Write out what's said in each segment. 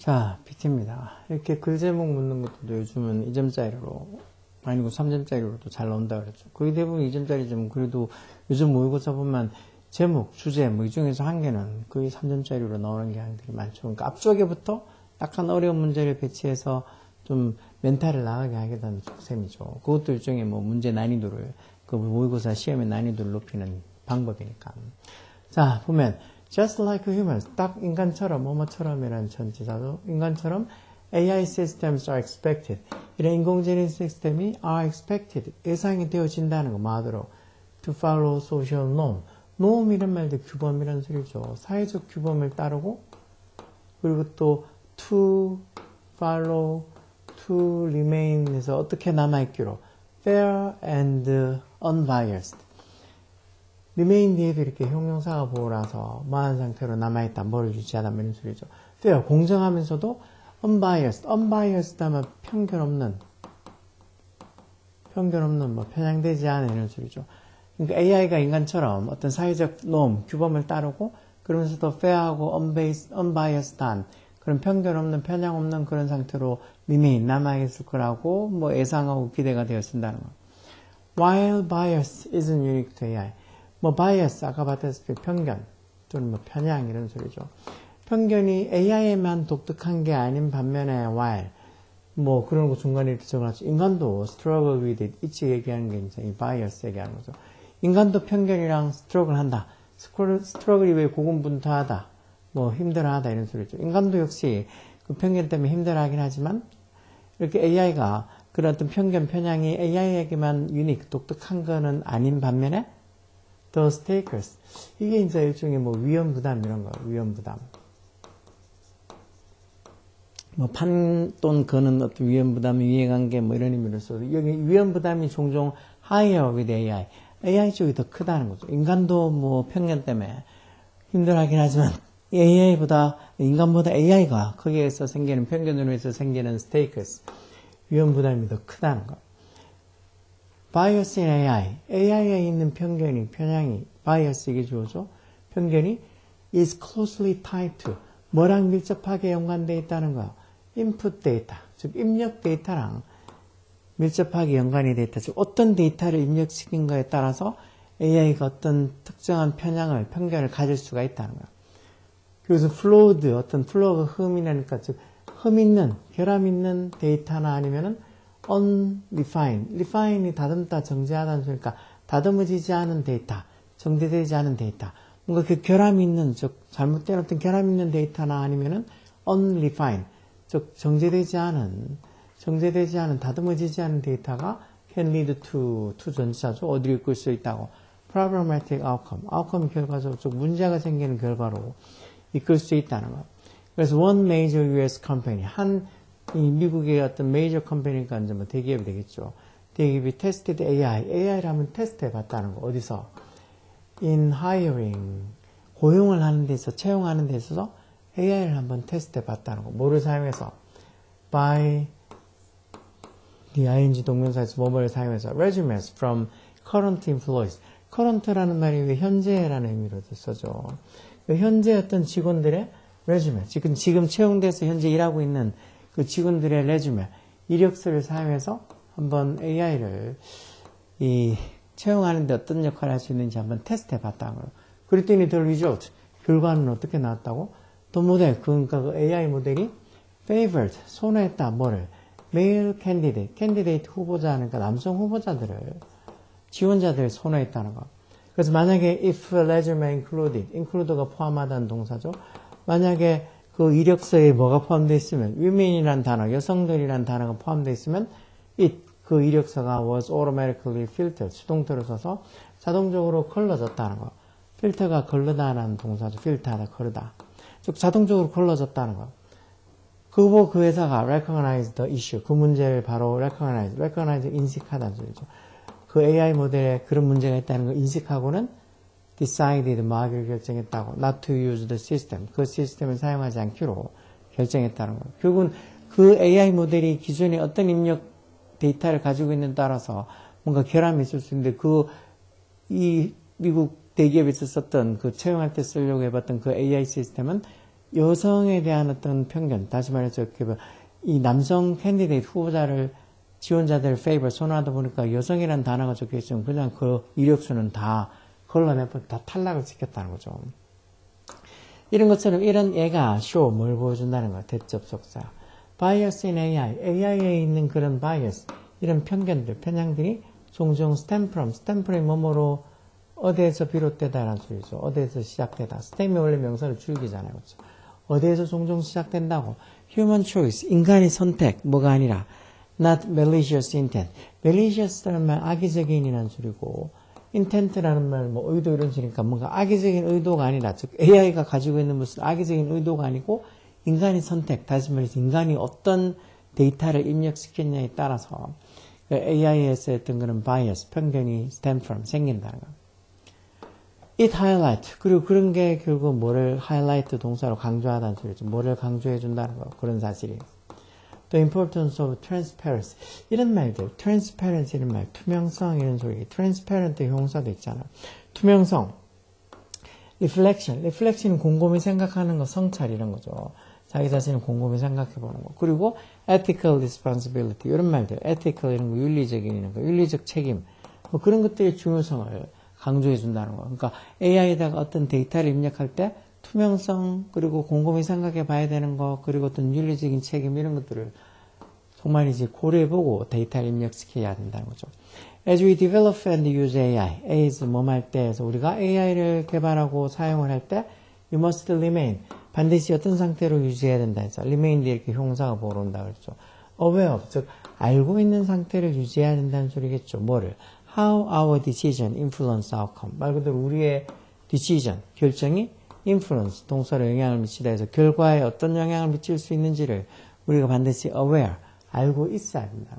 자, PT입니다. 이렇게 글 제목 묻는 것도 요즘은 2점짜리로, 아니고 3점짜리로도 잘 나온다 그랬죠. 거의 대부분 2점짜리지만 그래도 요즘 모의고사 보면 제목, 주제, 뭐 이 중에서 한 개는 거의 3점짜리로 나오는 경향들이 많죠. 그러니까 앞쪽에부터 약간 어려운 문제를 배치해서 좀 멘탈을 나가게 하게 되는 셈이죠. 그것도 일종의 뭐 문제 난이도를, 그 모의고사 시험의 난이도를 높이는 방법이니까. 자, 보면, just like humans, 딱 인간처럼, 뭐뭐처럼이라는 전치사도 인간처럼 AI systems are expected. 이런 인공지능 시스템이 are expected. 예상이 되어진다는 거, 말대로. to follow social norm. norm 이런 말도 규범이라는 소리죠. 사회적 규범을 따르고, 그리고 또 to follow, to remain에서 어떻게 남아있기로. fair and unbiased. Remain 뒤에도 이렇게 형용사가 보라서 뭐한 상태로 남아있다, 뭐를 유지하다, 이런 소리죠. fair, 공정하면서도 unbiased, unbiased 하면 편견 없는, 편견 없는, 뭐 편향되지 않은 이런 소리죠. 그러니까 AI가 인간처럼 어떤 사회적 놈, 규범을 따르고 그러면서도 fair하고 unbiased한 그런 편견 없는, 편향 없는 그런 상태로 remain, 남아있을 거라고 뭐 예상하고 기대가 되어진다는 거. While bias isn't unique to AI. 뭐 bias 아까 봤다시피 편견 또는 뭐 편향 이런 소리죠. 편견이 AI에만 독특한 게 아닌 반면에 while 뭐 그런 거 중간에 적어놨죠. 인간도 struggle with it 이치 얘기하는 게이 bias 얘기하는 거죠. 인간도 편견이랑 struggle 한다. 스트러글이 왜 고군분투하다. 뭐 힘들어하다 이런 소리죠. 인간도 역시 그 편견 때문에 힘들어하긴 하지만 이렇게 AI가 그런 어떤 편견 편향이 AI에게만 유닉 독특한 거는 아닌 반면에 the stakers. 이게 이제 일종의 뭐 위험 부담 이런 거, 위험 부담. 뭐 판돈 거는 어떤 위험 부담이 이해관계 뭐 이런 의미로서 여기 위험 부담이 종종 higher with AI. AI 쪽이 더 크다는 거죠. 인간도 뭐 편견 때문에 힘들어하긴 하지만 AI보다 인간보다 AI가 거기에서 생기는 편견으로 해서 생기는 stakes 위험 부담이 더 크다는 거. In AI, AI에 있는 편견이, 편향이, 이게 주어죠. 편견이 is closely tied to, 뭐랑 밀접하게 연관되어 있다는 거. input 데이터, 즉 입력 데이터랑 밀접하게 연관이 되어 있다. 즉 어떤 데이터를 입력시킨 거에 따라서 AI가 어떤 특정한 편향을, 편견을 가질 수가 있다는 거야. 그래서 flawed, 어떤 플로우가 흠이 나니까, 즉, 흠 있는, 결함 있는 데이터나 아니면은 unrefined. refine이 다듬다 정제하다는 소리니까 다듬어지지 않은 데이터, 정제되지 않은 데이터. 뭔가 그 결함이 있는, 즉 잘못된 어떤 결함 있는 데이터나 아니면은 unrefined, 즉 정제되지 않은, 정제되지 않은, 다듬어지지 않은 데이터가 can lead to, to 전치사죠. 어디로 이끌 수 있다고. problematic outcome. outcome 결과적으로 즉 문제가 생기는 결과로 이끌 수 있다는 것. 그래서 one major US company, 한 이 미국의 어떤 메이저 컴퍼니가 이제 뭐 대기업이 되겠죠. 대기업이 테스트드 AI, AI를 한번 테스트해 봤다는 거. 어디서? in hiring. 고용을 하는 데 있어, 채용하는 데 있어서 AI를 한번 테스트해 봤다는 거. 뭐를 사용해서? by the ing 동명사에서 뭐뭐를 사용해서 resumes from current employees. current라는 말이 왜 현재라는 의미로 써죠. 현재 어떤 직원들의 resume. 지금, 지금 채용돼서 현재 일하고 있는 그 직원들의 레주메, 이력서를 사용해서 한번 AI를 이 채용하는데 어떤 역할을 할 수 있는지 한번 테스트 해 봤다는 거예요. 그랬더니 the result, 결과는 어떻게 나왔다고? 또 모델, 그러니까 그 AI 모델이 favored, 선호했다, 뭐를? male candidate, candidate 후보자, 그러니까 남성 후보자들을, 지원자들을 선호했다는 거. 그래서 만약에 if resume included, include가 포함하다는 동사죠. 만약에 그 이력서에 뭐가 포함되어 있으면 women이란 단어, 여성들이란 단어가 포함되어 있으면 it, 그 이력서가 was automatically filtered, 수동태로 써서 자동적으로 걸러졌다는 거. 필터가 걸르다라는 동사죠. 필터하다, 걸르다. 즉 자동적으로 걸러졌다는 거. 그거 그 회사가 recognize the issue, 그 문제를 바로 recognize, recognize 인식하다는 소리죠. 그 AI 모델에 그런 문제가 있다는 걸 인식하고는 decided 뭐하기로 결정했다고. Not to use the system. 그 시스템을 사용하지 않기로 결정했다는 거예요. 결국은 그 AI 모델이 기존에 어떤 입력 데이터를 가지고 있는 따라서 뭔가 결함이 있을 수 있는데 그 이 미국 대기업에서 썼던 그 채용할 때 쓰려고 해봤던 그 AI 시스템은 여성에 대한 어떤 편견, 다시 말해서 이 남성 캔디데이트 후보자를 지원자들 페이버 선호하다 보니까 여성이라는 단어가 적혀 있으면 그냥 그 이력서는 다 걸러 몇번 다 탈락을 시켰다는 거죠. 이런 것처럼 이런 애가 쇼 뭘 보여준다는 거야. 대접속사. 바이어스 인 AI. AI에 있는 그런 바이어스. 이런 편견들, 편향들이 종종 from, stem from이 뭐뭐로 어디에서 비롯되다라는 소리죠. 어디에서 시작되다. stem이 원래 명사를 줄이잖아요. 그렇죠? 어디에서 종종 시작된다고. human choice, 인간의 선택, 뭐가 아니라 not malicious intent. malicious라는 말 악의적인이라는 소리고 intent라는 말, 뭐 의도 이런 식이니까 뭔가 악의적인 의도가 아니라 즉 AI가 가지고 있는 무슨 악의적인 의도가 아니고 인간의 선택, 다시 말해서 인간이 어떤 데이터를 입력시켰냐에 따라서 AI에서 했던 그런 바이어스, 편견이 from, 생긴다는 거. it highlight. 그리고 그런 게 결국 뭐를 highlight 동사로 강조하다는 소리죠. 뭐를 강조해 준다는 거. 그런 사실이. The importance of transparency. 이런 말들. transparency 이런 말. 투명성 이런 소리. transparent 형사도 있잖아. 투명성. reflection. reflection은 곰곰이 생각하는 거, 성찰 이런 거죠. 자기 자신을 곰곰이 생각해 보는 거. 그리고 ethical responsibility. 이런 말들. ethical 이런 거, 윤리적인 이런 거, 윤리적 책임. 뭐 그런 것들의 중요성을 강조해 준다는 거. 그러니까 AI에다가 어떤 데이터를 입력할 때 투명성, 그리고 곰곰이 생각해 봐야 되는 거, 그리고 어떤 윤리적인 책임 이런 것들을 정말 이제 고려해보고 데이터를 입력시켜야 된다는 거죠. As we develop and use AI, A's 뭐할 때에서 우리가 AI를 개발하고 사용을 할 때, you must remain. 반드시 어떤 상태로 유지해야 된다 해서 remain 이렇게 형사가 보러 온다 그랬죠. aware 즉 알고 있는 상태를 유지해야 된다는 소리겠죠. 뭐를? How our decision influence outcome. 말 그대로 우리의 decision, 결정이 influence, 동사로 영향을 미치다 해서 결과에 어떤 영향을 미칠 수 있는지를 우리가 반드시 aware, 알고 있어야 된다.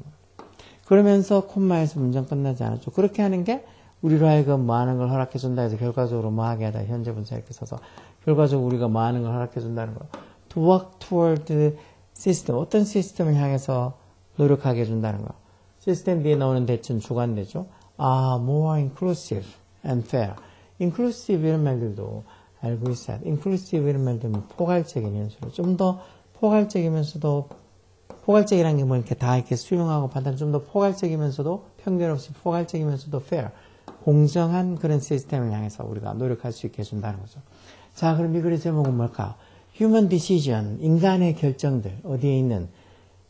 그러면서 콤마에서 문장 끝나지 않았죠. 그렇게 하는 게 우리로 하여금 뭐 하는 걸 허락해 준다 해서 결과적으로 뭐 하게 하다 현재 분사 이렇게 써서 결과적으로 우리가 뭐 하는 걸 허락해 준다는 거. To work toward system. 어떤 시스템을 향해서 노력하게 해준다는 거. 시스템 뒤에 나오는 대칭 주관되죠. 아, more inclusive and fair. inclusive 이런 말들도 알고 있어야 돼. inclusive 이런 말들은 포괄적인 연수로 좀 더 포괄적이면서도 포괄적이라는 게 뭐 이렇게 다 이렇게 수용하고 판단 좀 더 포괄적이면서도 편견 없이 포괄적이면서도 fair. 공정한 그런 시스템을 향해서 우리가 노력할 수 있게 해준다는 거죠. 자, 그럼 이 글의 제목은 뭘까? Human Decision, 인간의 결정들, 어디에 있는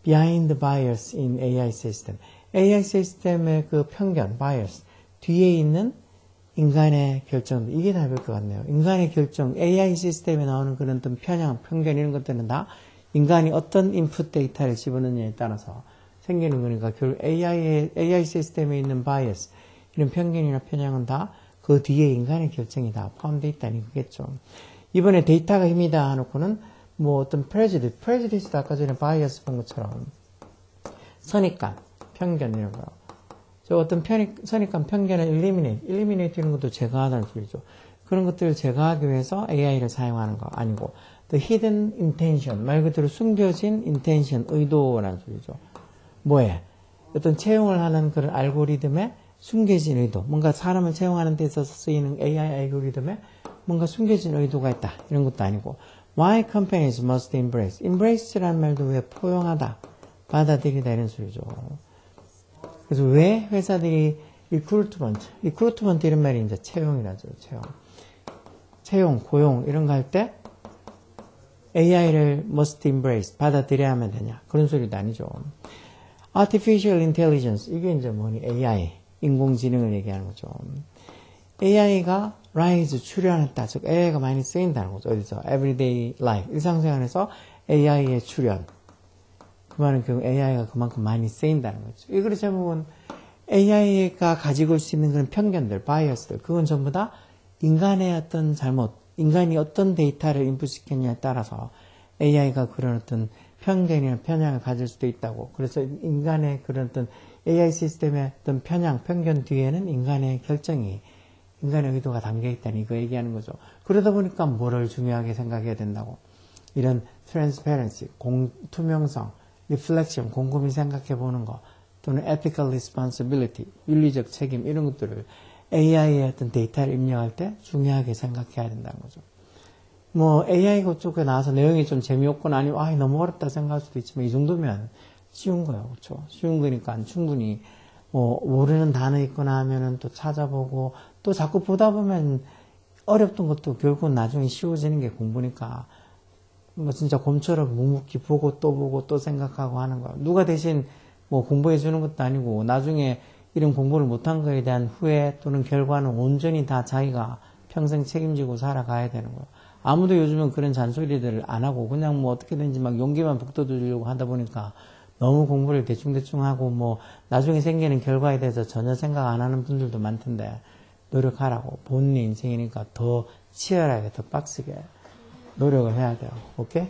Behind Bias in AI System. AI 시스템의 그 편견, bias, 뒤에 있는 인간의 결정들, 이게 답일 것 같네요. 인간의 결정, AI 시스템에 나오는 그런 어떤 편향, 편견 이런 것들은 다 인간이 어떤 인풋 데이터를 집어넣느냐에 따라서 생기는 거니까 결국 AI의, AI 시스템에 있는 bias, 이런 편견이나 편향은 다 그 뒤에 인간의 결정이 다 포함되어 있다는 거겠죠. 이번에 데이터가 힘이다 하놓고는 뭐 어떤 prejudice, prejudice도 아까 전에 bias 본 것처럼 선입관, 편견 이런 거. 저 어떤 편이, 선입관 편견을 eliminate 이런 것도 제거하다는 소리죠. 그런 것들을 제거하기 위해서 AI를 사용하는 거 아니고 the hidden intention, 말 그대로 숨겨진 intention, 의도라는 소리죠. 뭐에? 어떤 채용을 하는 그런 알고리즘에 숨겨진 의도, 뭔가 사람을 채용하는 데 있어서 쓰이는 AI 알고리즘에 뭔가 숨겨진 의도가 있다. 이런 것도 아니고 why companies must embrace, embrace라는 말도 왜 포용하다, 받아들이다 이런 소리죠. 그래서 왜 회사들이 리크루트먼트, 리크루트먼트 이런 말이 이제 채용이라죠, 채용. 채용, 고용 이런 거 할 때 AI를 must embrace, 받아들여야 하면 되냐. 그런 소리도 아니죠. artificial intelligence, 이게 이제 뭐니, AI, 인공지능을 얘기하는 거죠. AI가 rise, 출현했다. 즉, AI가 많이 쓰인다는 거죠. 어디서? everyday life, 일상생활에서 AI의 출현. 그 말은 결국 AI가 그만큼 많이 쓰인다는 거죠. 이 글의 제목은 AI가 가지고 올 수 있는 그런 편견들, 바이어스들, 그건 전부 다 인간의 어떤 잘못, 인간이 어떤 데이터를 인풋시켰냐에 따라서 AI가 그런 어떤 편견이나 편향을 가질 수도 있다고. 그래서 인간의 그런 어떤 AI 시스템의 어떤 편향, 편견 뒤에는 인간의 결정이, 인간의 의도가 담겨 있다니 이거 얘기하는 거죠. 그러다 보니까 뭐를 중요하게 생각해야 된다고. 이런 transparency, 공, 투명성, reflection, 곰곰이 생각해 보는 거, 또는 ethical responsibility, 윤리적 책임, 이런 것들을 AI의 어떤 데이터를 입력할 때 중요하게 생각해야 된다는 거죠. 뭐 AI 그쪽에 나와서 내용이 좀 재미없거나 아니면 아 너무 어렵다 생각할 수도 있지만 이 정도면 쉬운 거예요, 그렇죠? 쉬운 거니까 충분히 뭐 모르는 단어 있거나 하면은 또 찾아보고 또 자꾸 보다 보면 어렵던 것도 결국은 나중에 쉬워지는 게 공부니까 뭐 진짜 곰처럼 묵묵히 보고 또 보고 또 생각하고 하는 거야. 누가 대신 뭐 공부해 주는 것도 아니고 나중에 이런 공부를 못한 거에 대한 후회 또는 결과는 온전히 다 자기가 평생 책임지고 살아가야 되는 거야. 아무도 요즘은 그런 잔소리들을 안 하고 그냥 뭐 어떻게든지 막 용기만 북돋으려고 하다 보니까 너무 공부를 대충대충 하고 뭐 나중에 생기는 결과에 대해서 전혀 생각 안 하는 분들도 많던데 노력하라고 본인 인생이니까 더 치열하게 더 빡세게 노력을 해야 돼요. 오케이?